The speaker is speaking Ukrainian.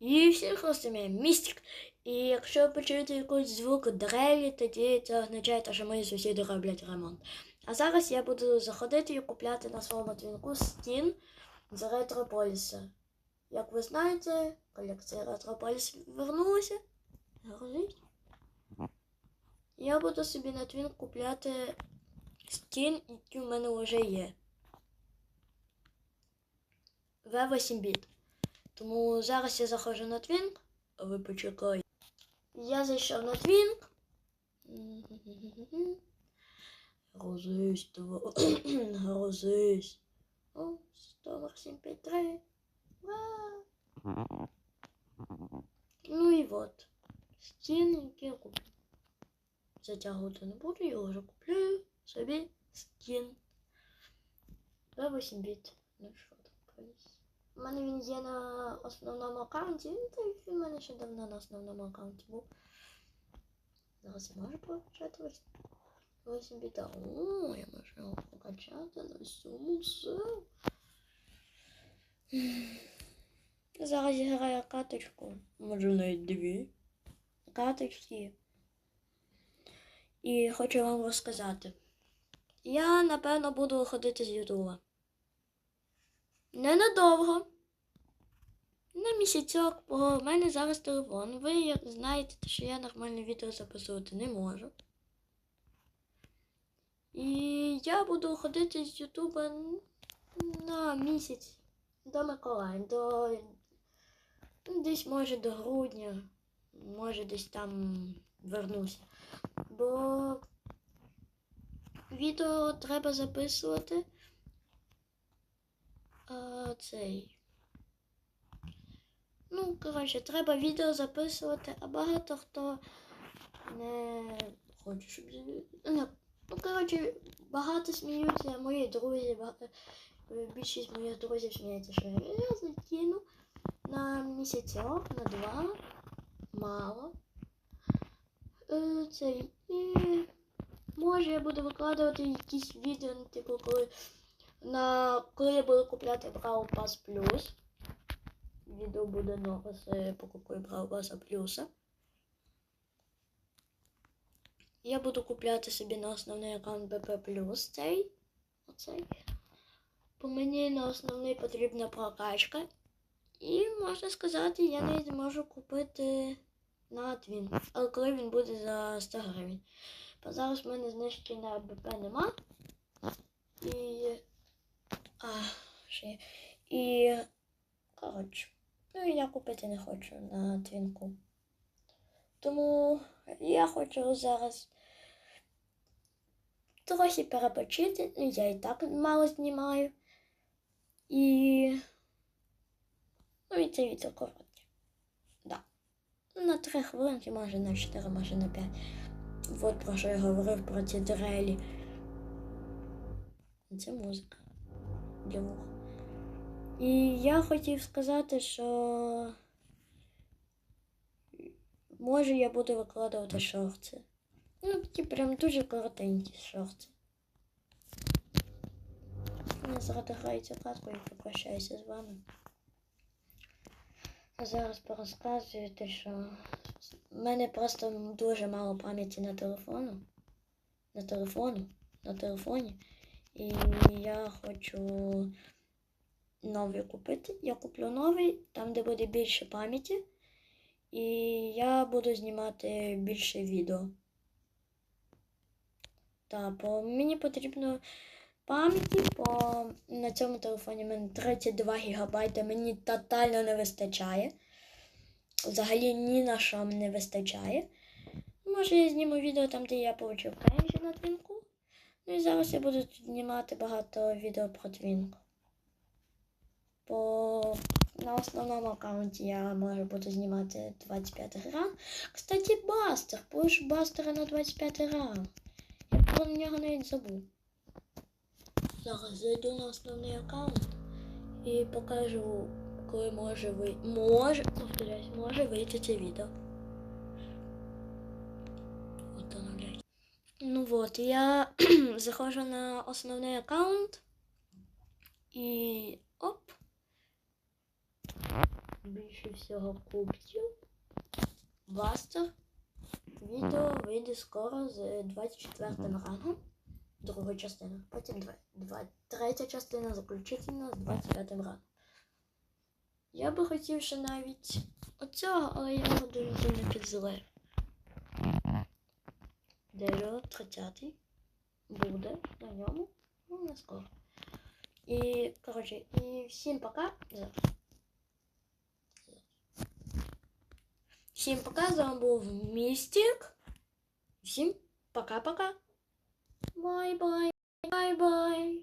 І всіх розуміє містик. І якщо почуєте якийсь звук дрелі, тоді це означає, що мої сусіди роблять ремонт. А зараз я буду заходити і купляти на своєму твінку стін з ретрополіса. Як ви знаєте, колекція ретрополіс вернулася. Грузить. Я буду собі на твін купляти стін, які в мене вже є. В8 біт. Тому зараз я заходжу на твінк, а ви почекайте. Я зайшов на твінк. Грузись, давай. Грузись. О, 10753. Ну і от. Стіни, я куплю. Затягувати не буду, я вже куплю собі стін. В8 біт. Ну що там повісь. У мене він є на основному аккаунті. Ну, та й він мене ще давно на основному аккаунті був. Зараз можу покачати ось 8 біта. О, я можу його покачати на всьому все. Зараз граю каточку. Може навіть дві. Каточки. І хочу вам розказати. Я, напевно, буду виходити з Ютуба. Ненадовго. На місяцьок, бо в мене зараз телефон. Ви знаєте, що я нормальне відео записувати не можу. І я буду ходити з Ютуба на місяць до Миколая, до десь може до грудня, може десь там вернуся. Бо відео треба записувати. А, цей. Ну, коротше, треба відео записувати, а багато хто не хоче, щоб. Ну, ну коротше, багато сміються, мої друзі, багато... більшість моїх друзів сміється, що я закину на місяцьок, на два, мало. Е, Цей. І може я буду викладувати якісь відео, типу, коли на коли я буду купляти Brawl Pass Plus. Відео буде нове з покупкою Brawl Pass Плюса. Я буду купляти собі на основний аккаунт BP Plus цей. Оцей. По мені на основний потрібна прокачка. І можна сказати, я навіть можу купити на Твін. Але коли він буде за 100 гривень. Бо зараз в мене знижки на БП нема. І. А, ще. І. Коротше. Ну я купити не хочу на твінку. Тому я хочу зараз трохи перепочити. Ну, я і так мало знімаю. І. Ну і це відео коротке. Да. На 3 хвилинки, може на 4, може на 5. От про що я говорив про ці дрелі. Це музика для вух. І я хотів сказати, що може я буду викладувати шорти. Ну, такі прям дуже коротенькі шорти. Я зараз граю цю катку і попрощаюся з вами. Зараз порозказую те, що в мене просто дуже мало пам'яті на телефону. На телефону, на телефоні. І я хочу новий купити. Я куплю новий, там, де буде більше пам'яті. І я буду знімати більше відео. Так, бо мені потрібно пам'яті, бо на цьому телефоні в мене 32 ГБ, мені тотально не вистачає. Взагалі ні на що не вистачає. Може я зніму відео там, де я получив кренжі на твінку. Ну і зараз я буду знімати багато відео про твінку. Бо на основному аккаунті я може буду знімати 25 грам. Кстати, бастер. Будеш бастера на 25 грам. Я про нього навіть забув. Зараз зайду на основний аккаунт і покажу, коли може вийти. Може, повторяюсь, може вийти це відео. Ну от, я заходжу на основний аккаунт і оп. більше всього кубків. Бастер. Відео вийде скоро з 24 рангом. Друга частина. Потім два, два, третя частина заключительна з 25 рангом. Я би хотів ще навіть оцього, але я його дуже не підзлив. Дерево 30 буде на ньому. Ну, не скоро. І, коротше, і всім пока. Всім пока, з вами був Містік. Всім пока-пока. Бай-бай. Бай-бай.